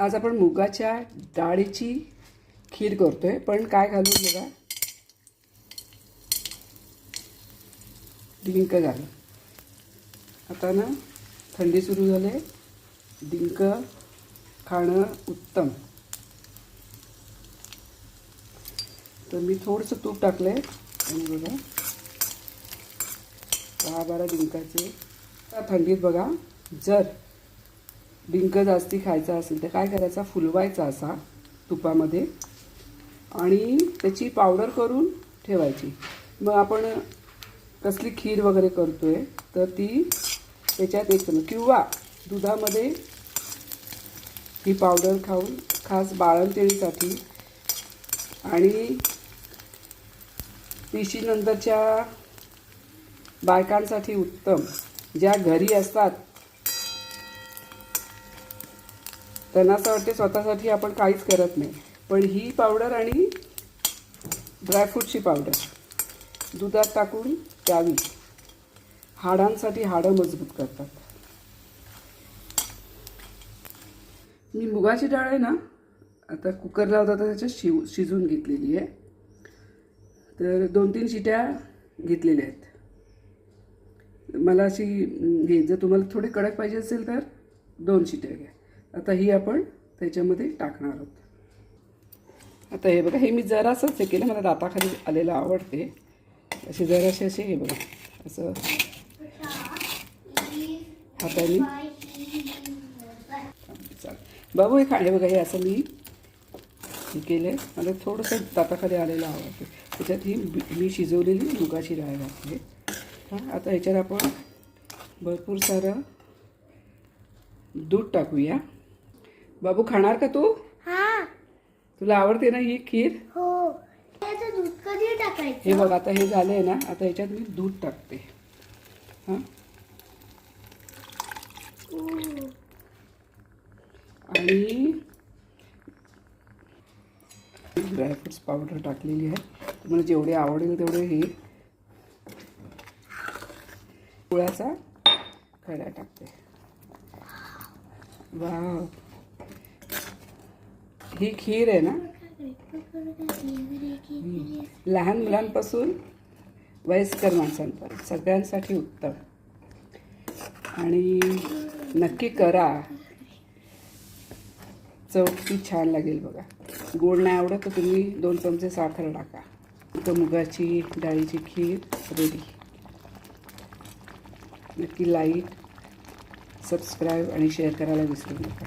आज आपण मुगाच्या डाळीची खीर करतो आहे पण काय घालून बघा डिंक घालू. आता ना थंडी सुरू झाली. डिंक खाणं उत्तम. तर मी थोडंसं तूप टाकलं आहे आणि बघा दहा बारा डिंकाचे. थंडीत बघा जर डिंक जास्ती खायचा असेल तर काय करायचा? फुलवायचा असा तुपामध्ये. आणि त्याची पावडर करून ठेवायची. मग आपण कसली खीर वगैरे करतो आहे तर ती त्याच्यात एक किंवा दुधामध्ये ही पावडर खाऊन खास बाळंतिणीसाठी आणि पिशीनंतरच्या बायकांसाठी उत्तम. ज्या घरी असतात त्यांना असं वाटते स्वतःसाठी आपण काहीच करत नाही. पण ही पावडर आणि ड्रायफ्रूटची पावडर दुधात टाकून प्यावी. हाडांसाठी हाडं मजबूत करतात. मी मुगाची डाळ आहे ना आता कुकरला होता तर त्याच्यात शिव शिजून घेतलेली आहे. तर दोन तीन शिट्या घेतलेल्या आहेत. मला अशी अं, हे जर तुम्हाला थोडे कडक पाहिजे असेल तर दोन शिट्या घ्या. आता ही आपण त्याच्यामध्ये टाकणार आहोत. आता हे बघा हे मी जरासंच हे केलं मला दाताखाली आलेलं आवडते. असे जरासे असे हे बघा असं. हाताने. चालेल. बाबू हे खाणे बघा हे असं मी हे केलं मला थोडंसं दाताखाली आलेलं आवडते. त्याच्यात ही मी शिजवलेली मुगाची डाळ घातली. हां आता ह्याच्यात आपण भरपूर सारं दूध टाकूया. बाबू खाणार का तू? हा. तुला आवडते ना ही खीर? हो. त्याचं दूध कधी टाकायचं? हे बघ आता हे झालं आहे ना आता ह्याच्यात मी दूध टाकते. हां? आणि ड्रायफ्रुट्स पावडर टाकलेली आहे. तुम्हाला जेवढे आवडेल तेवढे हे गुळाचा खडा टाकते. वाव ही खीर आहे ना? लहान मुलांपासून वयस्कर माणसांपर्यंत सगळ्यांसाठी उत्तम. आणि नक्की करा. चव किती छान लागेल बघा. गोड नाही आवडत तर तुम्ही दोन चमचे साखर टाका. तर मुगाची डाळीची खीर रेडी नक्की लाईक सबस्क्राईब आणि शेअर करायला विसरू नका.